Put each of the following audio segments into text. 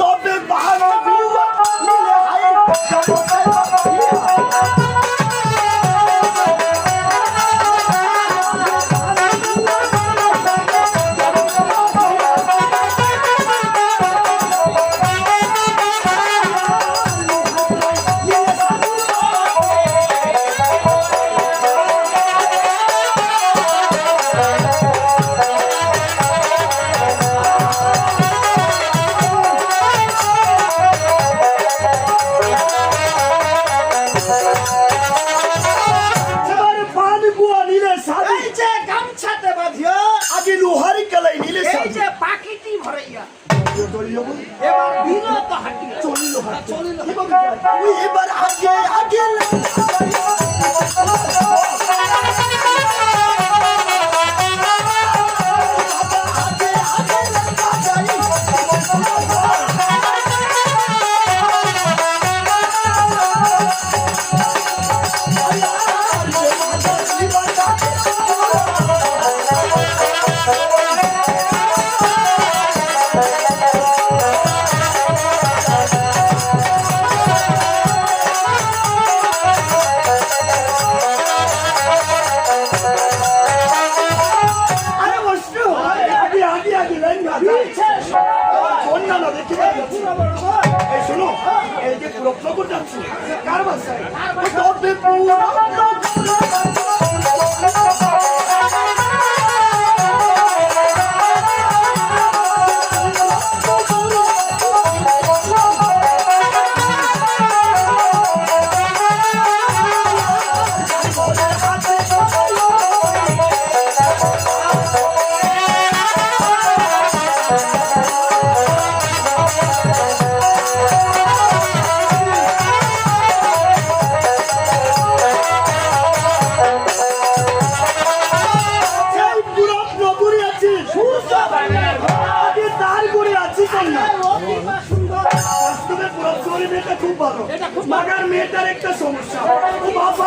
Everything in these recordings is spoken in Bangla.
তবে বাহানা মিলে হায়। ভালো। মাগার মেয়েটার একটা সমস্যা। ও বাবা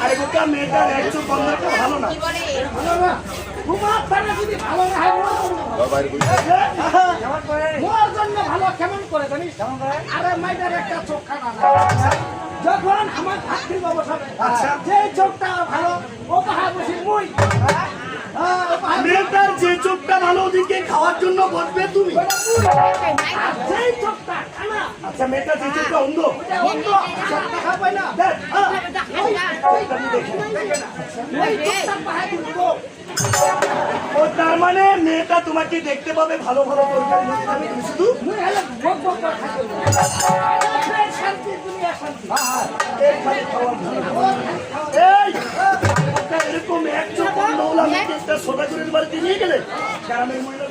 আরে গোটা মেয়েটার এক চোখ ভালো না তোমার তারা যদি ভালো না মোর জন্য ভালো কেমন করে জানিস? আরে মাইটার একটা চোখ খানা যখন আমার ভাতৃ আচ্ছা। যে চোখটা ভালো ও পাহা বসি মুই। হ্যাঁ, মেয়েটার যে চোখটা ভালো ওদিকে খাওয়ার জন্য বসবে তুমি। যেই চোখটা আচ্ছা মেয়েটা যে চোখটা অন্ধ। অন্ধ। চোখটা খাবে না। দেখ ও, তার মানে মেয়েটা তোমাকে দেখতে পাবে, ভালো ভালো শুধু? করে এরকম এক চোখ অন্ধ হলা মেয়েকে একটা সোনাগুড়ির বাড়িতে নিয়ে গেলে? গ্রামের মহিলাগুলো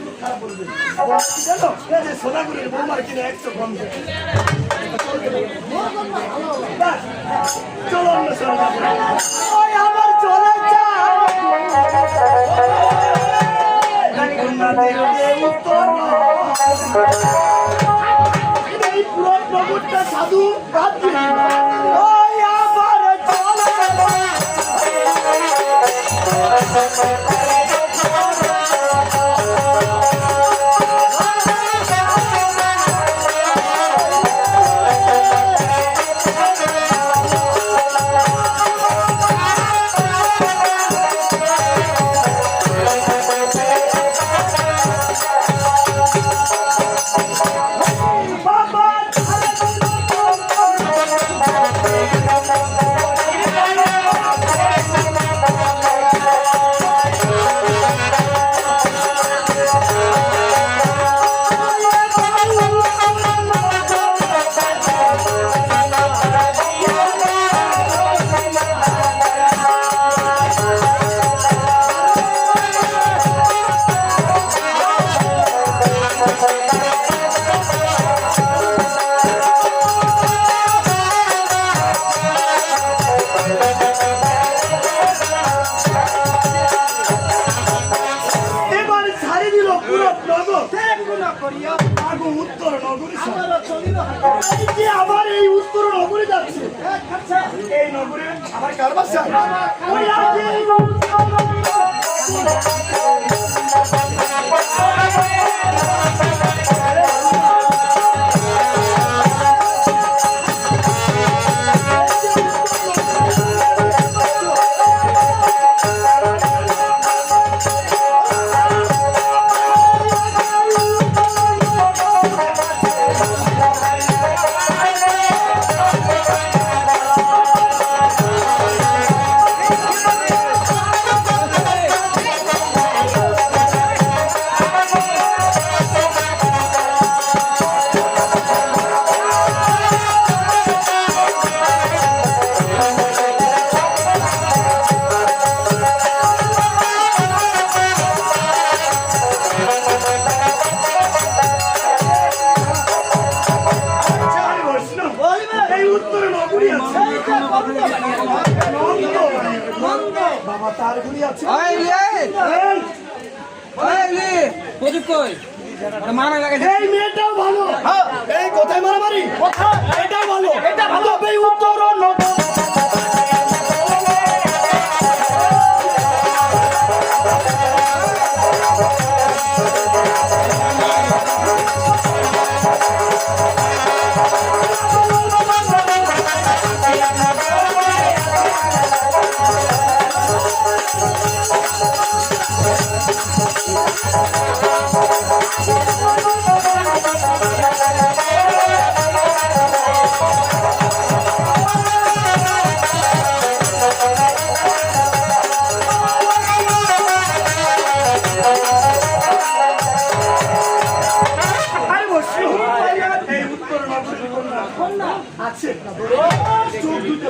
সোনাগুড়ির বৌমার কিনে এক চোখ চলো অন্য সোনাগুড়ি। চলে এই পুরো নগরটা সাধু বাদ দিয়ে যে আবার এই উত্তর নগরী যাচ্ছে। এই নগরে আমার কারবার প্রদীপ কই? মারা লাগে এই মেয়েটাও ভালো। এই কোথায় মারামারি? কোথায়? এটাও ভালো। এটা ভালো। এই উত্তর নগরী আছে। চোখ দুটো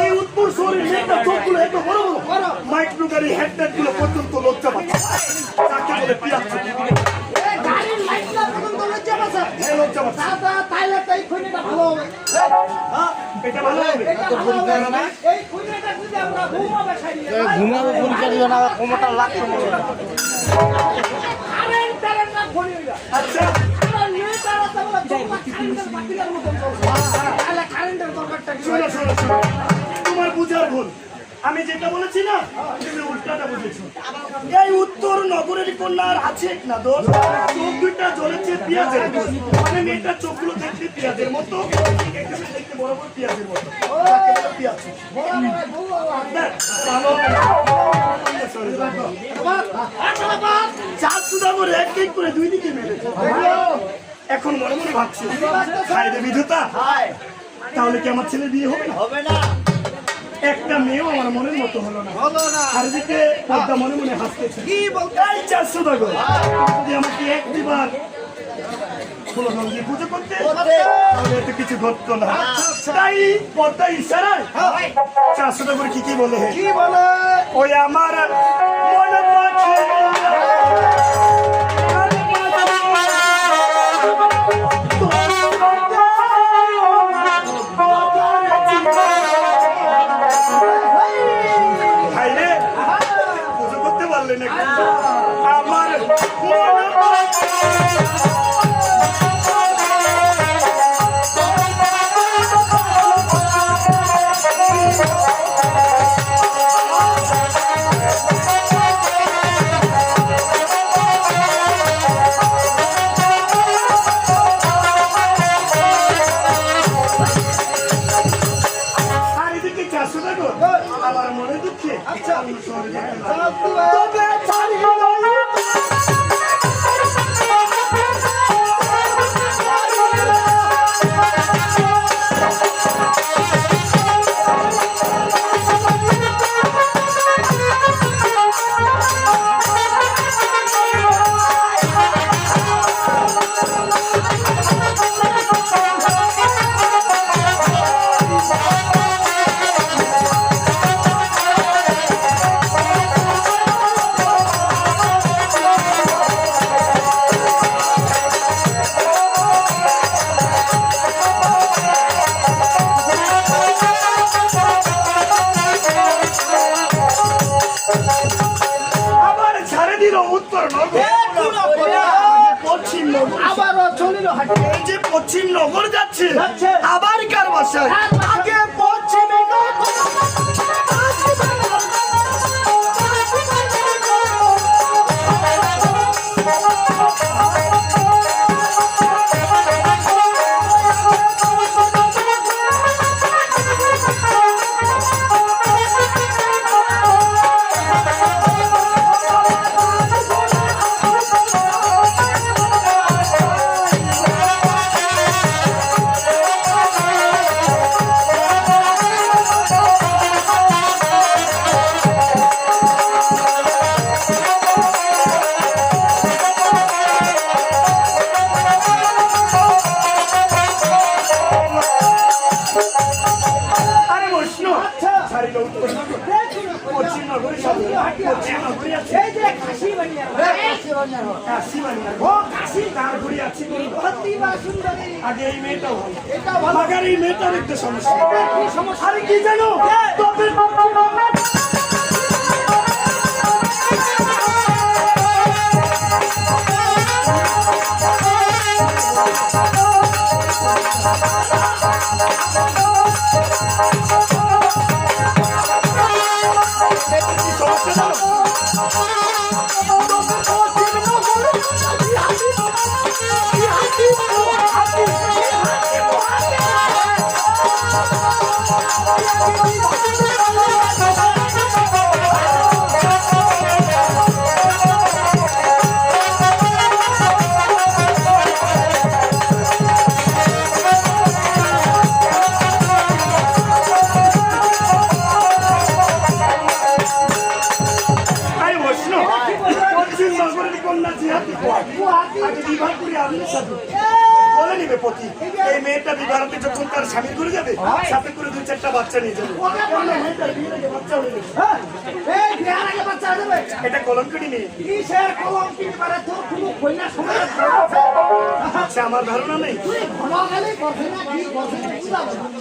এই উত্তর শহরের মেয়েটা চোখগুলো এত বড় বড়। মাইক্রোগাড়ি হেডলাইটগুলো পর্যন্ত লজ্জা পাচ্ছে। তাকে বলে পিয়াচ্ছে এই গাড়ির লাইটটা পর্যন্ত লজ্জা পাচ্ছে এ লজ্জা পাচ্ছে। তাইলে তো খুনিটা ভালো হবে। হ্যাঁ, এটা ভালো হবে। এটা ভালো হবে এই খুনিটা যদি আমরা ঘুমাবে সাইডে ঘুমাবো পরীক্ষা দিও না কোমরটা লাগছে না খুনি আচ্ছা। তোমার বুঝার ভুল। আমি যেটা বলেছি না, তুমি উল্টাটা বুঝেছ। এই উত্তর নগরের কন্যার আছে না দোষ? চোখ দুইটা জ্বলেছে পেঁয়াজের। মানে মেয়েটার চোখগুলো দেখতে পেঁয়াজের মতো। দেখতে বড় পেঁয়াজের মতো। পেঁয়াজ। চার সুদা করে এক এক করে দুই দিকে মেরেছে এখন মনে মনে ভাবছি রে বিধুতা তাহলে কি আমার ছেলে বিয়ে হবে না? হবে না। একটা মেয়েও আমার মনের মতো হলো না। হলো না। আর এদিকে পদ্মা মনে মনে হাসতেছে। কি বলতে? এই চারশো টাকা যদি আমাকে এক দুবার ফুল রঙে পুজো করতে তাহলে এত কিছু ঘটতো না। তাই পদ্মা ইশারায় চারশো টাকা কি কি বলে? কি বলে? ওই আমার মনে পাখি। পশ্চিম নগর যাচ্ছে। যাচ্ছে। আবার কার বাসায়? এই মেয়েটার একটা সমস্যা। কি সমস্যা? আরে কি জানো? কন্যা জিহাদি আগে বিবাহ করে আপনার সাথে বলে নিবে পতি। এই মেয়েটা বিবাহতে যখন তার স্বামী করে যাবে সাথে করে দুই চারটা বাচ্চা নিয়ে যাবে। হয়ে এটা কলঙ্কটি কন্যা আচ্ছা আমার ধারণা নেই।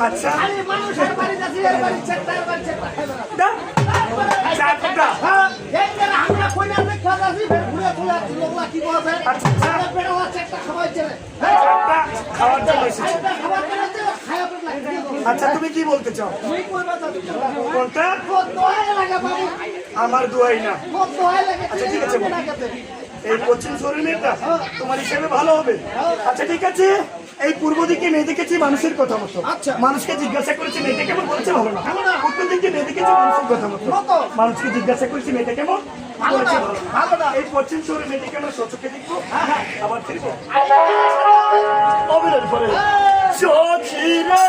আচ্ছা। মানুষের বাড়ি যাচ্ছি এর বাড়ি চেকটা বাড়ি চেকটা খাইবে না। দা, চারটা হ্যাঁ, এই যে আমরা কইনা দেখা যাচ্ছি ফের ঘুরে ঘুরে লোকলা কি বলছে? আচ্ছা, আচ্ছা। আরে বেড়া চেকটা খাওয়াই চলে খাওয়ার জন্য এসেছে। আচ্ছা তুমি কি বলতে চাও? কোনটা? আমার দুয়াই না। আচ্ছা, ঠিক আছে, এই পশ্চিম শরীর মেয়েটা তোমার হিসেবে ভালো হবে। আচ্ছা ঠিক আছে। এই পূর্ব দিকে মেয়ে দেখেছি মানুষের কথা মতো। আচ্ছা। মানুষকে জিজ্ঞাসা করেছি মেয়েটা কেমন? বলছে ভালো না। উত্তর দিকে মেয়ে দেখেছি মানুষের কথা মতো। মানুষকে জিজ্ঞাসা করেছি মেয়েটা কেমন? এই পশ্চিম শহরে মেডিকেলের সচকে দেখব? আবার ফিরবো অভিনয় পরে সখীরা